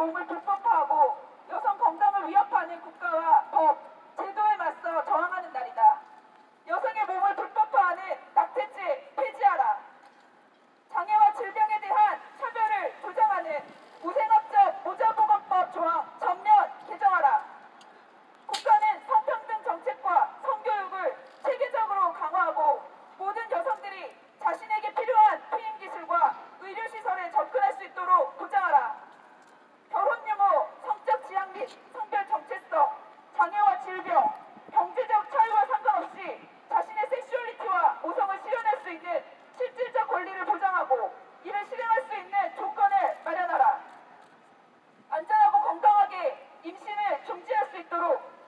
moment 전혀 경제적 차이와 상관없이 자신의 섹슈얼리티와 오성을 실현할 수 있는 실질적 권리를 보장하고 이를 실행할 수 있는 조건을 마련하라. 안전하고 건강하게 임신을 중지할 수 있도록